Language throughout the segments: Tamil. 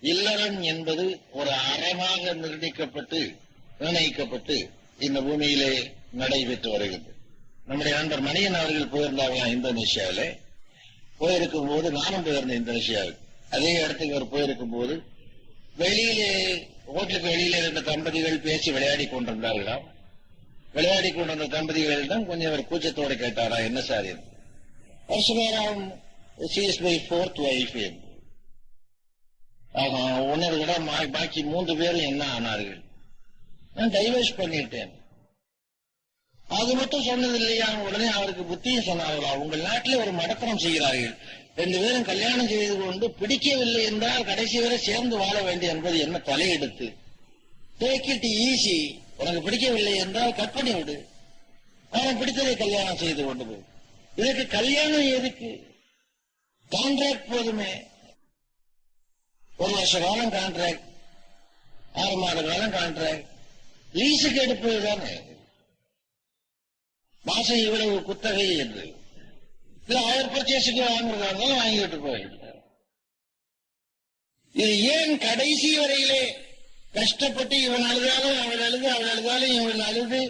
இல்லறம் என்பது ஒரு அறமாக நிர்ணயிக்கப்பட்டு நிர்ணயிக்கப்பட்டு இந்த பூமியிலே நடைபெற்று வருகிறது. நம்முடைய நண்பர் மணியன் அவர்கள் போயிருந்தாங்களாம் இந்தோனேஷியாவில? போயிருக்கும் போது நானும் போயிருந்தேன் இந்தோனேஷியாவுக்கு. அதே இடத்துக்கு அவர் போயிருக்கும் போது வெளியிலே ஹோட்டலுக்கு வெளியில இருந்த தம்பதிகள் பேசி விளையாடி கொண்டிருந்தார்களாம் விளையாடி கொண்டிருந்த தம்பதிகளிடம் கொஞ்சம் அவர் கூச்சத்தோடு கேட்டாரா என்ன சார்? என்று. அவர் சொன்னாராம் she is my fourth என்று. ஆமா விட மா- பாக்கி மூன்று பேரும் என்ன ஆனார்கள்? நான் டைவர்ஸ் பண்ணிட்டேன். அது மட்டும் சொன்னது இல்லையா? உடனே அவருக்கு புத்தியும் சொன்னார்களா? உங்கள் நாட்டில் ஒரு மடத்தனம் செய்கிறார்கள். ரெண்டு பேரும் கல்யாணம் செய்து கொண்டு பிடிக்கவில்லை என்றால் கடைசி வரை சேர்ந்து வாழ வேண்டும் என்பது என்ன தலையெடுத்து? டேக் இட் ஈஸி உனக்கு பிடிக்கவில்லை என்றால் கட் பண்ணி விடு. அவன் பிடித்ததை கல்யாணம் செய்து கொண்டு போய் இதற்கு கல்யாணம் எதுக்கு? கான்ட்ராக்ட் போதுமே. வருஷ காலம் கான்ட்ராக்ட் ஆறு மாத காலம் கான்ட்ராக்ட் லீஸுக்கு எடுப்பது தானே? மாசம் இவ்வளவு குத்தகை என்று. இல்ல அவர் பர்ச்சேஸுக்கு வாங்குறதா வாங்கிட்டு போயிட்டார் இது ஏன் கடைசி வரையிலே கஷ்டப்பட்டு இவன் அழுதாலும் அவள் அழுது அவள் அழுதாலும் இவன் அழுது?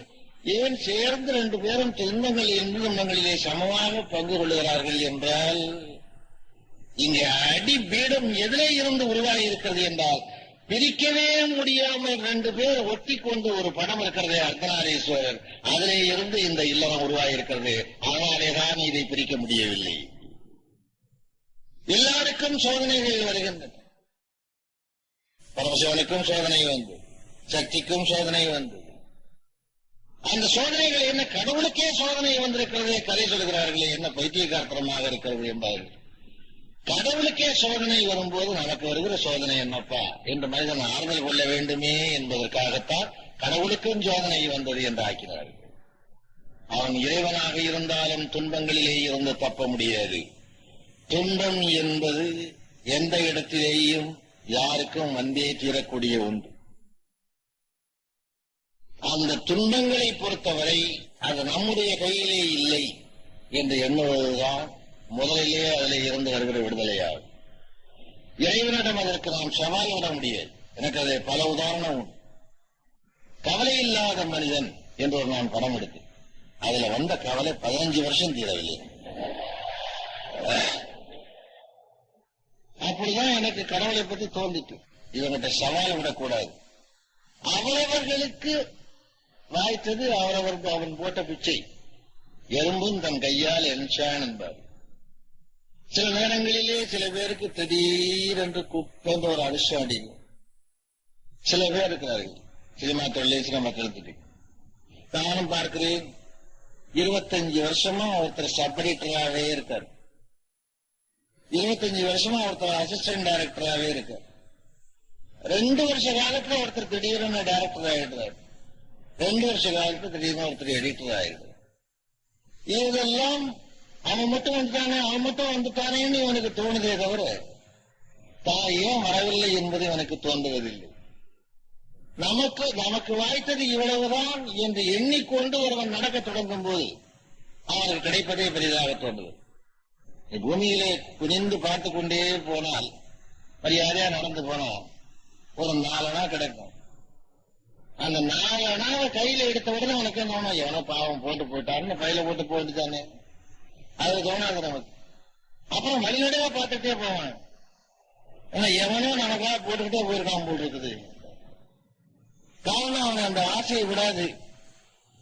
ஏன் சேர்ந்து ரெண்டு பேரும் துன்பங்கள் என்று சமமாக பங்கு கொள்ளுகிறார்கள் என்றால் இங்க அடிபீடம் எதிலே இருந்து உருவாகி இருக்கிறது என்றால் பிரிக்கவே முடியாமல் ரெண்டு பேர் ஒட்டி கொண்டு ஒரு படம் இருக்கிறதே அர்த்தநாரீஸ்வரர் அதிலே இருந்து இந்த இல்லறம் உருவாகி இருக்கிறது. அதனாலே தான் இதை பிரிக்க முடியவில்லை. எல்லாருக்கும் சோதனைகள் வருகின்றன. பரமசிவனுக்கும் சோதனை வந்து சக்திக்கும் சோதனை வந்து அந்த சோதனைகள் என்ன? கடவுளுக்கே சோதனை வந்திருக்கிறது கதை சொல்கிறார்களே. என்ன பைத்தியகார்த்தனமாக இருக்கிறது என்பார்கள். கடவுளுக்கே சோதனை வரும்போது நமக்கு வருகிற சோதனை என்னப்பா? என்று மனிதன் ஆறுதல் கொள்ள வேண்டுமே என்பதற்காகத்தான் கடவுளுக்கும் சோதனை வந்தது என்று ஆக்கினார்கள். அவன் இறைவனாக இருந்தாலும் துன்பங்களிலே இருந்து தப்ப முடியாது. துன்பம் என்பது எந்த இடத்திலேயும் யாருக்கும் வந்தே தீரக்கூடிய ஒன்று. அந்த துன்பங்களை பொறுத்தவரை அது நம்முடைய கையிலே இல்லை என்று எண்ணுவதுதான் முதலிலே அதில் இருந்து வருகிற விடுதலையாகும். இறைவனிடம் அதற்கு நாம் சவால் விட முடியாது. எனக்கு அது பல உதாரணம் உண்டு. கவலை இல்லாத மனிதன் என்று ஒரு நான் படம் எடுத்தேன். அதுல வந்த கவலை பதினஞ்சு வருஷம் தீரவில்லை. அப்படிதான் எனக்கு கடவுளை பத்தி தோன்றிட்டு. இவங்கிட்ட சவால் விடக்கூடாது. அவரவர்களுக்கு வாய்த்தது அவரவருக்கு அவன் போட்ட பிச்சை. எறும்பும் தன் கையால் என்சான் என்பார். சில நேரங்களிலே சில பேருக்கு திடீரென்று குப்பென்ற ஒரு அடிஷம் அடிக்கும். சில பேர் இருக்கிறார்கள். சினிமா தொழிலே சினிமா கருத்துக்கு நானும் பார்க்கிறேன் இருபத்தஞ்சு வருஷமா ஒருத்தர் சப் எடிட்டராகவே இருக்கார். இருபத்தஞ்சு வருஷமா ஒருத்தர் அசிஸ்டன்ட் டைரக்டராகவே இருக்கார். ரெண்டு வருஷ காலத்துல ஒருத்தர் திடீர்னு டைரக்டர் ஆயிடுறாரு. ரெண்டு வருஷ காலத்துல திடீர்னு ஒருத்தர் எடிட்டர் ஆயிடுறார். இதெல்லாம் அவன் மட்டும் வந்துட்டானே அவன் மட்டும் வந்துட்டானேன்னு இவனுக்கு தோணுதே தவிர தான் ஏன் வரவில்லை என்பது எனக்கு தோன்றுவதில்லை. நமக்கு நமக்கு வாய்த்தது இவ்வளவுதான் என்று எண்ணிக்கொண்டு ஒருவன் நடக்க தொடங்கும் போது அவனுக்கு கிடைப்பதே பெரிதாக தோன்றுவது. பூமியிலே குனிந்து பார்த்து கொண்டே போனால் மரியாதையா நடந்து போனோம் ஒரு நாலனா கிடைக்கும். அந்த நாலனாவை கையில எடுத்த உடனே உனக்கு என்ன எவனோ பாவம் போட்டு போயிட்டாருன்னு பையில போட்டு போயிட்டு தானே அது தோணாது நமக்கு அப்புறம் வழிநடையா பார்த்துட்டே போவான். ஆனா எவனோ நமக்காக போட்டுக்கிட்டே போயிருக்கான் போல் இருக்குது. காரணம் அவன் அந்த ஆசையை விடாது.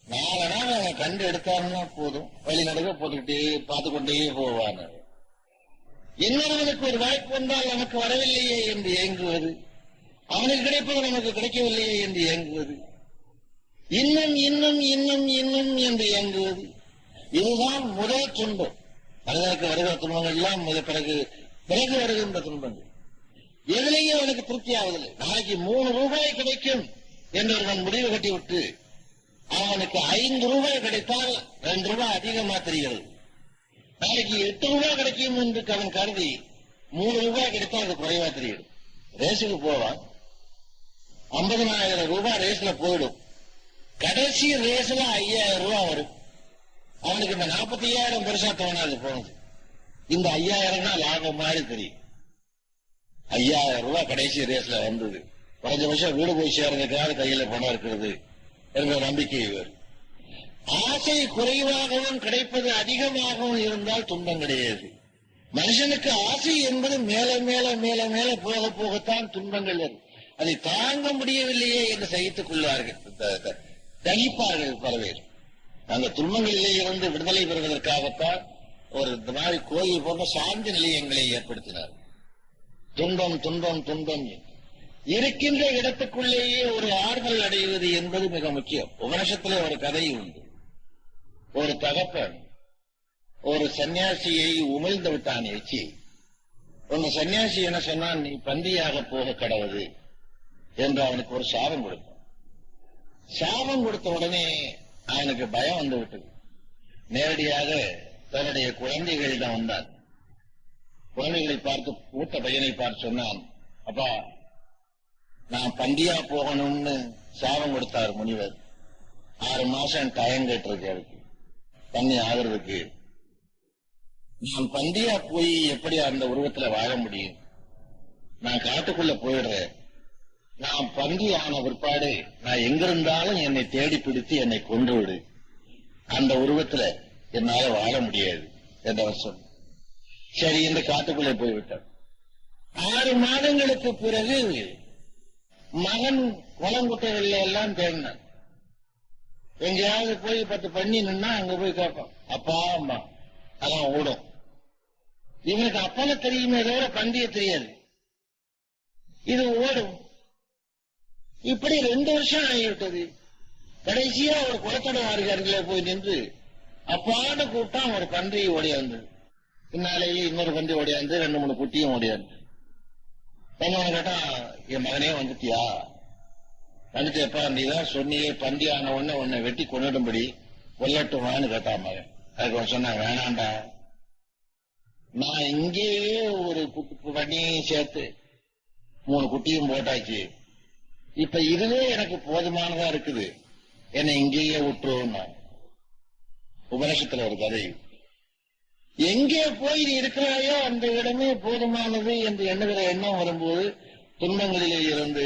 நாலு நாள் அவன் கண்டு எடுத்தாருன்னா போதும். வழி நடுக போட்டுக்கிட்டே பார்த்து கொண்டே போவான் இன்னொருவனுக்கு ஒரு வாய்ப்பு வந்தால் நமக்கு வரவில்லையே என்று ஏங்குவது. அவனுக்கு கிடைப்பது நமக்கு கிடைக்கவில்லையே என்று ஏங்குவது. இன்னும் இன்னும் இன்னும் இன்னும் என்று ஏங்குவது. இதுதான் முதல் துன்பம். மனிதனுக்கு வருகிற துன்பங்கள் எல்லாம் முத பிறகு பிறகு வருகின்ற துன்பங்கள். எதிலேயும் அவனுக்கு திருப்தி ஆவதில்லை. நாளைக்கு மூணு ரூபாய் கிடைக்கும் என்று ஒருவன் முடிவு கட்டிவிட்டு அவனுக்கு ஐந்து ரூபாய் கிடைத்தால் ரெண்டு ரூபாய் அதிகமா தெரிகிறது. நாளைக்கு எட்டு ரூபாய் கிடைக்கும் என்று அவன் கருதி மூணு ரூபாய் கிடைத்தால் அது குறைவா தெரியுது ரேஸுக்கு போவான். ஐம்பதனாயிரம் ரூபாய் ரேஸ்ல போயிடும். கடைசி ரேஸ்ல ஐயாயிரம் ரூபாய் வரும். அவனுக்கு இந்த நாற்பத்தி ஐயாயிரம் பெருசா தோணாது போனது இந்த ஐயாயிரம் தான் லாபம் மாதிரி தெரியும். ஐயாயிரம் ரூபாய் கடைசி ரேஸ்ல வந்தது. குறைஞ்சபட்சம் வீடு போய் சேர்றதுக்காக கையில பணம் இருக்கிறது என்ற நம்பிக்கை வரும் ஆசை குறைவாகவும் கிடைப்பது அதிகமாகவும் இருந்தால் துன்பம் கிடையாது. மனுஷனுக்கு ஆசை என்பது மேல மேல மேல மேல போக போகத்தான் துன்பங்கள் வரும். அதை தாங்க முடியவில்லையே என்று சகித்துக் கொள்வார்கள். த- தகிப்பார்கள் பல பேர் அந்த துன்பங்களிலே இருந்து விடுதலை பெறுவதற்காகத்தான் ஒரு இந்த மாதிரி கோயில் போன்ற சாந்தி நிலையங்களை ஏற்படுத்தினார். துன்பம் துன்பம் துன்பம். இருக்கின்ற இடத்துக்குள்ளேயே ஒரு ஆறுதல் அடைவது என்பது மிக முக்கியம். உபனிஷத்திலே ஒரு கதை உண்டு. ஒரு தகப்பன் ஒரு சன்னியாசியை உமிழ்ந்து விட்டான் எச்சி உங்க சன்னியாசி என்ன சொன்னான்? நீ பந்தியாக போக கடவுது என்று அவனுக்கு ஒரு சாபம் கொடுக்கும் சாபம் கொடுத்த உடனே அவனுக்கு பயம் வந்து விட்டது. நேரடியாக தன்னுடைய குழந்தைகளிடம் வந்தான். குழந்தைகளை பார்த்து மூத்த பையனை பார்த்து சொன்னான் அப்பா நான் பந்தியா போகணும்னு சாபம் கொடுத்தார் முனிவர். ஆறு மாசம் டயம் கேட்டிருக்கு அதுக்கு. தண்ணி ஆகிறதுக்கு. நான் பந்தியா போய் எப்படி அந்த உருவத்துல வாழ முடியும்? நான் காட்டுக்குள்ள போயிடுறேன். நான் பங்கி ஆன பிற்பாடு நான் எங்க இருந்தாலும் என்னை தேடி பிடித்து என்னை கொண்டு விடு அந்த உருவத்துல என்னால வாழ முடியாது என்றவர் சொன்ன சரி இந்த காட்டுக்குள்ளே போய்விட்டார் ஆறு மாதங்களுக்கு பிறகு மகன் குளங்குட்டைகள்ல எல்லாம் தேடினான் எங்கேயாவது போய் பத்து பண்ணி நின்னா அங்க போய் கேட்பான். அப்பா அம்மா அதான் ஓடும். இவனுக்கு அப்பால தெரியுமே தவிர பந்திய தெரியாது. இது ஓடும். இப்படி ரெண்டு வருஷம் ஆகிவிட்டது. கடைசியா ஒரு குளத்தட அருகே போய் நின்று அப்பான்னு கூட்டம் ஒரு பன்றி ஓடியாந்து. பின்னாலேயே இன்னொரு பன்றி ஓடியாந்து ரெண்டு மூணு குட்டியும் ஓடியாந்து. என்னன்னு கேட்டா என் மகனே வந்துட்டியா? வந்துட்டேப்பா நீ தான் சொன்னியே பந்தி ஆன உடனே உன்னை வெட்டி கொண்டுடும்படி கொல்லட்டுமான்னு கேட்டான் மகன். அதுக்கு அவன் சொன்னான் வேணாண்டா. நான் இங்கேயே ஒரு குட்டி பண்ணியும் சேர்த்து மூணு குட்டியும் போட்டாச்சு. இப்ப இதுவே எனக்கு போதுமானதா இருக்குது. என்னை இங்கேயே விட்டுருவோம் உபநிஷத்துல ஒரு கதை. எங்கே போய் நீ இருக்கிறாயோ அந்த இடமே போதுமானது என்று எண்ணுகிற எண்ணம் வரும்போது துன்பங்களிலே இருந்து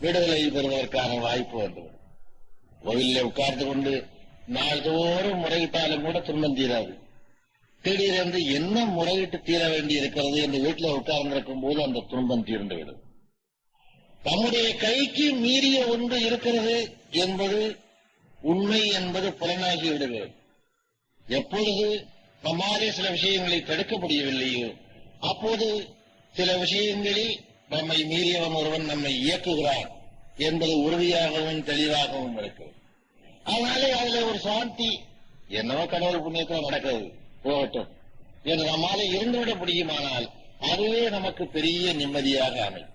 விடுதலை பெறுவதற்கான வாய்ப்பு வந்தது கோவிலில் உட்கார்ந்து கொண்டு நாள்தோறும் முறையிட்டாலும் கூட துன்பம் தீராது. திடீரென்று என்ன முறையிட்டு தீர வேண்டி இருக்கிறது என்று வீட்டில் உட்கார்ந்திருக்கும் போது அந்த துன்பம் தீர்ந்துவிடும். தம்முடைய கைக்கு மீறிய ஒன்று இருக்கிறது என்பது உண்மை என்பது புலனாகி விடுகிறது எப்பொழுது நம்மாலே சில விஷயங்களை தடுக்க முடியவில்லையோ அப்போது சில விஷயங்களில் நம்மை மீறியவன் ஒருவன் நம்மை இயக்குகிறான் என்பது உறுதியாகவும் தெளிவாகவும் இருக்கு. அதனாலே அதுல ஒரு சாந்தி என்னவோ கடவுள் புண்ணியத்தில் நடக்கிறது போகட்டும் என்று நம்மாலே இருந்துவிட முடியுமானால் அதுவே நமக்கு பெரிய நிம்மதியாக அமையும்.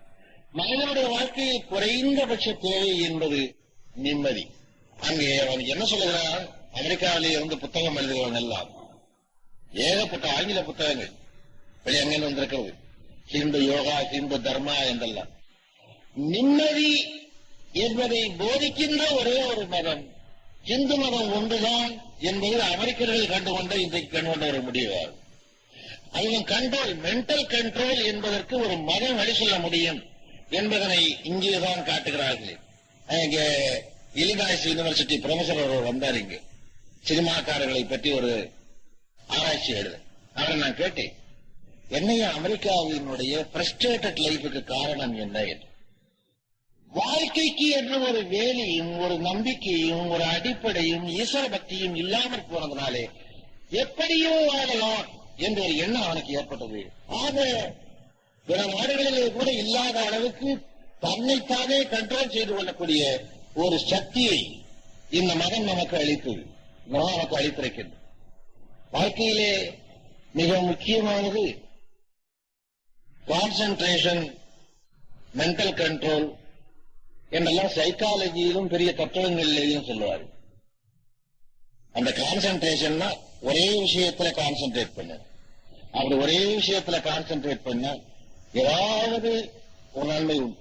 மனிதனுடைய வாழ்க்கையில் குறைந்தபட்ச தேவை என்பது நிம்மதி. அங்கே அவன் என்ன சொல்லுகிறான்? அமெரிக்காவிலே இருந்து புத்தகம் எழுதுகிறவன் எல்லாம். ஏகப்பட்ட ஆங்கில புத்தகங்கள். வெளியே அங்கே வந்திருக்கிறது? ஹிந்து யோகா ஹிந்து தர்மா என்றெல்லாம். நிம்மதி என்பதை போதிக்கின்ற ஒரே ஒரு மதம். இந்து மதம் ஒன்றுதான் என்பது அமெரிக்கர்கள் கண்டுகொண்ட இன்றைக்கு கண்டுகொண்ட ஒரு முடிவாகும் அதன் கண்ட்ரோல் மென்டல் கண்ட்ரோல் என்பதற்கு ஒரு மதம் வழி சொல்ல முடியும். என்பதனை இங்கேதான் காட்டுகிறார்கள். இங்க இலினாய்ஸ் யூனிவர்சிட்டி ப்ரொஃபசர் ஒருவர் வந்தார் இங்கு. சினிமாக்காரர்களை பற்றி ஒரு ஆராய்ச்சி எழுத. அவரை நான் கேட்டேன். என்னைய அமெரிக்காவினுடைய பிரஸ்டேட்டட் லைஃபுக்கு காரணம் என்ன என்று. வாழ்க்கைக்கு என்று ஒரு வேலையும் ஒரு நம்பிக்கையும் ஒரு அடிப்படையும் ஈஸ்வர பக்தியும் இல்லாமல் போனதுனாலே எப்படியோ வாழலாம் என்ற ஒரு எண்ணம் அவனுக்கு ஏற்பட்டது. ஆக பிற நாடுகளிலே கூட இல்லாத அளவுக்கு தன்னைத்தானே கண்ட்ரோல் செய்து கொள்ளக்கூடிய ஒரு சக்தியை இந்த மகன் நமக்கு அளித்து இந்த நமக்கு அளித்திருக்கின்றது. வாழ்க்கையிலே மிக முக்கியமானது கான்சன்ட்ரேஷன் மென்டல் கண்ட்ரோல் என்றெல்லாம் சைக்காலஜியிலும் பெரிய தத்துவங்களிலேயும் சொல்லுவார் அந்த கான்சன்ட்ரேஷன்னா ஒரே விஷயத்துல கான்சென்ட்ரேட் பண்ண. அப்படி ஒரே விஷயத்துல கான்சென்ட்ரேட் பண்ண ஏதாவது ஒரு நன்மை உண்டு.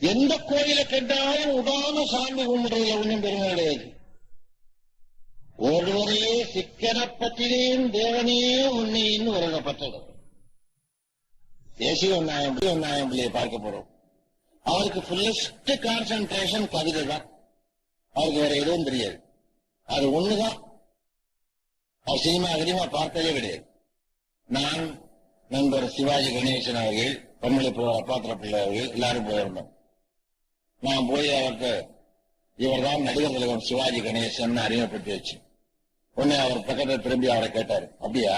எந்த கோயிலை கேட்டாலும் உடாம சாமி கும்பிடுறதுல ஒன்றும் பெருமை கிடையாது. ஒருவரையே சிக்கன தேவனையே உன்னையின்னு உறங்கப்பட்டது தேசிய நாயம் பிள்ளை நாயம் பிள்ளையை பார்க்க போறோம். அவருக்கு ஃபுல்லஸ்ட் கான்சன்ட்ரேஷன் கவிதை தான். அவருக்கு வேற எதுவும் தெரியாது. அது ஒண்ணுதான். அவர் சினிமா அதிகமா பார்த்ததே கிடையாது. நான் நண்பர் சிவாஜி கணேசன் அவர்கள் பம்பளை போவார் அப்பாத்திர பிள்ளை அவர்கள் எல்லாரும் போயிருந்தோம். நான் போய் அவருக்கு இவர்தான் நடிகர் தலைவர் சிவாஜி கணேசன் அறிமுகப்படுத்தி வச்சு உடனே அவர் பக்கத்தில் திரும்பி அவரை கேட்டாரு அப்படியா?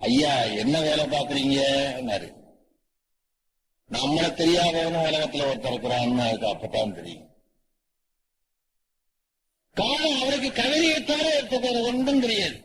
ஐயா என்ன வேலை பாக்குறீங்கன்னாரு நம்மள தெரியாதவனும் உலகத்துல ஒருத்தர் இருக்கிறான்னு அதுக்கு அப்பதான் தெரியும். காரணம் அவருக்கு கவிதையை தவிர வேற ஒன்றும் தெரியாது.